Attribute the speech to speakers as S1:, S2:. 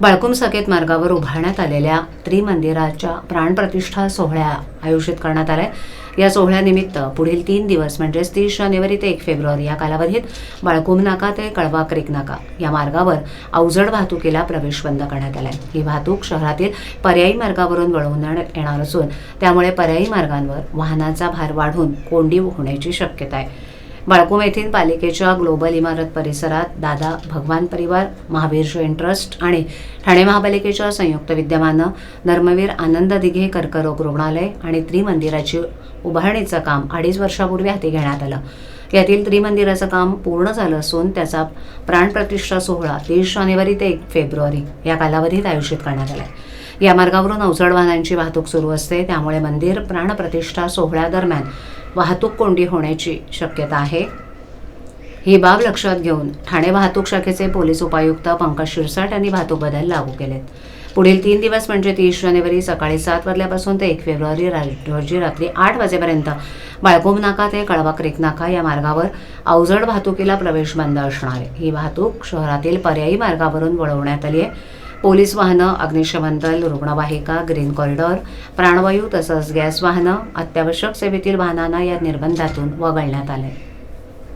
S1: बाळकुम सकेत मार्गावर उभारण्यात आलेल्या त्रिमंदिराच्या प्राणप्रतिष्ठा सोहळ्या आयोजित करण्यात आलाय. या सोहळ्यानिमित्त पुढील तीन दिवस म्हणजेच तीस जानेवारी ते एक फेब्रुवारी या कालावधीत बाळकुम नाका ते कळवा क्रिक नाका या मार्गावर अवजड वाहतुकीला प्रवेश बंद करण्यात आलाय. ही वाहतूक शहरातील पर्यायी मार्गावरून वळवण्यात येणार असून त्यामुळे पर्यायी मार्गांवर वाहनाचा भार वाढून कोंडी होण्याची शक्यता आहे. बाळकुम येथील पालिकेच्या ग्लोबल इमारत परिसरात दादा भगवान परिवार महावीर जैन ट्रस्ट आणि ठाणे महापालिकेच्या संयुक्त विद्यमानं धर्मवीर आनंद दिघे कर्करोग रुग्णालय आणि त्रिमंदिराची उभारणीचं काम अडीच वर्षापूर्वी हाती घेण्यात आलं. यातील त्रिमंदिराचं काम पूर्ण झालं असून त्याचा प्राणप्रतिष्ठा सोहळा तीस जानेवारी ते एक फेब्रुवारी या कालावधीत आयोजित करण्यात आला आहे या मार्गावरून अवजड वाहनांची वाहतूक सुरू असते. त्यामुळे मंदिर प्राणप्रतिष्ठा सोहळ्यादरम्यान वाहतूक कोंडी होण्याची शक्यता आहे. ही बाब लक्षात घेऊन ठाणे वाहतूक शाखेचे पोलीस उपायुक्त पंकज शिरसाट यांनी वाहतूक बदल लागू केलेत. पुढील तीन दिवस म्हणजे तीस जानेवारी सकाळी सात वाजल्यापासून ते एक फेब्रुवारी रा- रोजी रात्री आठ वाजेपर्यंत बाळकोम नाका ते कळवा क्रिक नाका या मार्गावर अवजड वाहतुकीला प्रवेश बंद असणार आहे. ही वाहतूक शहरातील पर्यायी मार्गावरून वळवण्यात आली आहे. पोलीस वाहनं अग्निशमन दल रुग्णवाहिका ग्रीन कॉरिडॉर प्राणवायू तसंच गॅस वाहनं अत्यावश्यक सेवेतील वाहनांना या निर्बंधातून वगळण्यात आले.